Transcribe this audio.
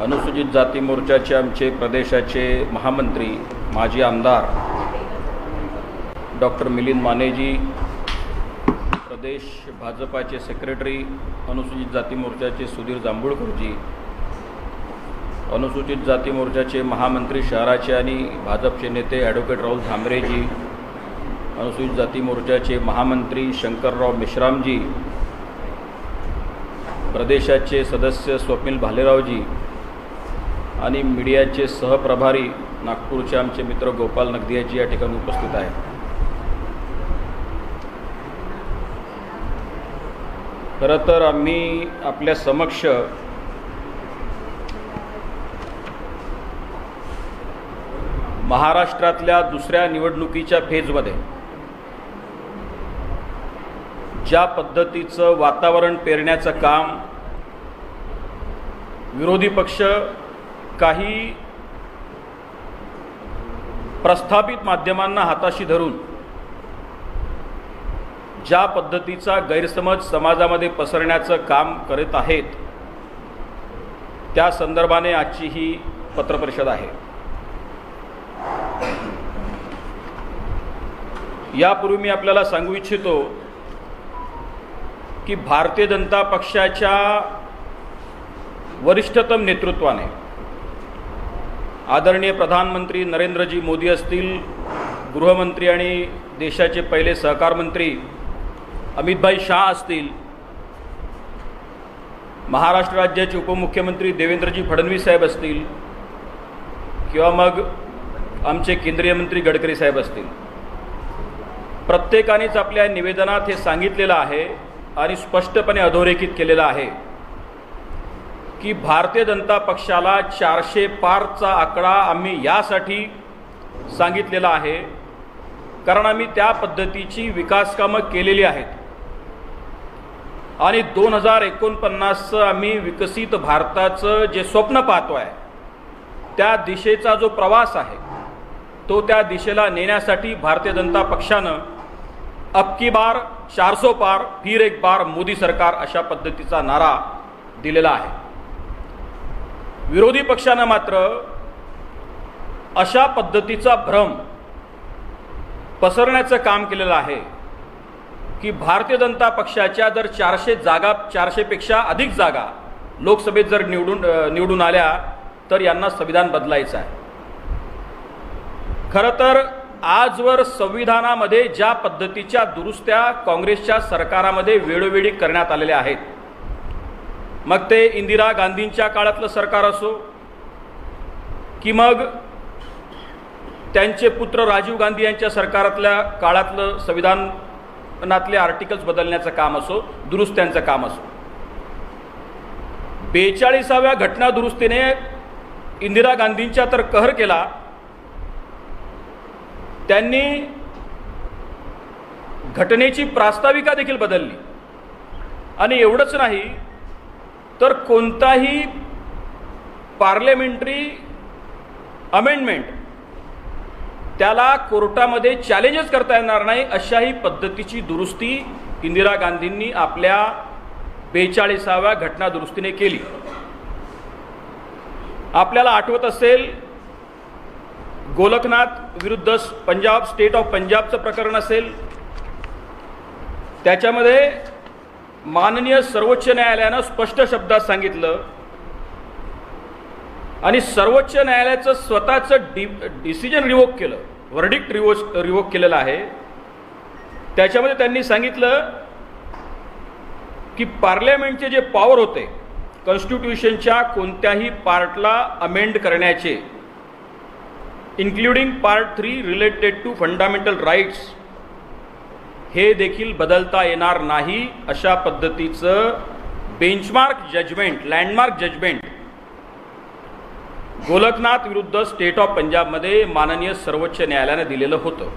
अनुसूचित जाती मोर्चाचे आमचे प्रदेशाचे महामंत्री माजी आमदार डॉक्टर मिलिंद मानेजी प्रदेश भाजपाचे सेक्रेटरी अनुसूचित जाती मोर्चाचे सुधीर जांभूळकरजी अनुसूचित जाती मोर्चाचे महामंत्री शहराचे आणि भाजपचे नेते ॲडव्होकेट राहुल झांबरेजी अनुसूचित जाती मोर्चाचे महामंत्री शंकरराव मेश्रामजी प्रदेशाचे सदस्य स्वप्नील भालेरावजी आणि मीडियाचे सहप्रभारी नागपूरचे आमचे मित्र गोपाल नगदियाजी या ठिकाणी उपस्थित आहेत. खरं तर आम्ही आपल्या समक्ष महाराष्ट्रातल्या दुसऱ्या निवडणुकीच्या फेजमध्ये ज्या पद्धतीचं वातावरण पेरण्याचं काम विरोधी पक्ष काही प्रस्थापित माध्यमांना हाताशी धरून ज्या पद्धतीचा गैरसमज समाजामध्ये पसरण्याचं काम करत आहेत त्या संदर्भाने आजची ही पत्रपरिषद आहे. यापूर्वी मी आपल्याला सांगू इच्छितो की भारतीय जनता पक्षाच्या वरिष्ठतम नेतृत्वाने आदरणीय प्रधानमंत्री नरेंद्रजी मोदी असतील गृहमंत्री आणि देशाचे पहिले सहकार मंत्री अमितभाई शाह असतील महाराष्ट्र राज्याचे उपमुख्यमंत्री देवेंद्रजी फडणवीस साहेब असतील किंवा मग आमचे केंद्रीय मंत्री गडकरी साहेब असतील. प्रत्येकानेच आपल्या निवेदनात हे सांगितलेलं आहे आणि स्पष्टपणे अधोरेखित केलेलं आहे. की भारतीय जनता पक्षाला चारशे पारचा आकडा आम्ही यासाठी सांगितलेला आहे कारण आम्ही त्या पद्धतीची विकासकामं केलेली आहेत. आणि दोन हजार एकोणपन्नासचं आम्ही विकसित भारताचं जे स्वप्न पाहतो आहे त्या दिशेचा जो प्रवास आहे तो त्या दिशेला नेण्यासाठी भारतीय जनता पक्षानं अबकी बार चारसो पार फिर एक बार मोदी सरकार अशा पद्धतीचा नारा दिलेला आहे. विरोधी पक्षानं मात्र अशा पद्धतीचा भ्रम पसरण्याचं काम केलेलं आहे की भारतीय जनता पक्षाच्या जर चारशे जागा चारशेपेक्षा अधिक जागा लोकसभेत जर निवडून निवडून आल्या तर यांना संविधान बदलायचं आहे. खरं तर आजवर संविधानामध्ये ज्या पद्धतीच्या दुरुस्त्या काँग्रेसच्या सरकारामध्ये वेळोवेळी करण्यात आलेल्या आहेत मग ते इंदिरा गांधींच्या काळातलं सरकार असो की मग त्यांचे पुत्र राजीव गांधी यांच्या सरकारातल्या काळातलं संविधानातले आर्टिकल्स बदलण्याचं काम असो दुरुस्त्यांचं काम असो. बेचाळीसाव्या घटना दुरुस्तीने इंदिरा गांधींच्या तर कहर केला. त्यांनी घटनेची प्रास्ताविका देखील बदलली. आणि एवढंच नाही तर कोणताही पार्लमेंटरी अमेंडमेंट त्याला कोर्टामध्ये चॅलेंजच करता येणार नाही अशाही पद्धतीची दुरुस्ती इंदिरा गांधींनी आपल्या बेचाळीसाव्या घटना दुरुस्तीने केली. आपल्याला आठवत असेल गोलकनाथ विरुद्ध पंजाब स्टेट ऑफ पंजाबचं प्रकरण असेल. त्याच्यामध्ये माननीय सर्वोच्च न्यायालयानं स्पष्ट शब्दात सांगितलं आणि सर्वोच्च न्यायालयाचं स्वतःचं डि डिसिजन रिवोक केलं. वर्डिक्ट रिवो रिवोक केलेलं आहे. त्याच्यामध्ये त्यांनी सांगितलं की पार्लमेंटचे जे पॉवर होते कॉन्स्टिट्यूशनच्या कोणत्याही पार्टला अमेंड करण्याचे including part three related to fundamental rights हे देखील बदलता येणार नाही अशा पद्धतीचं benchmark judgment landmark judgment Golaknath विरुद्ध स्टेट ऑफ पंजाबमध्ये माननीय सर्वोच्च न्यायालयानं दिलेलं होतं.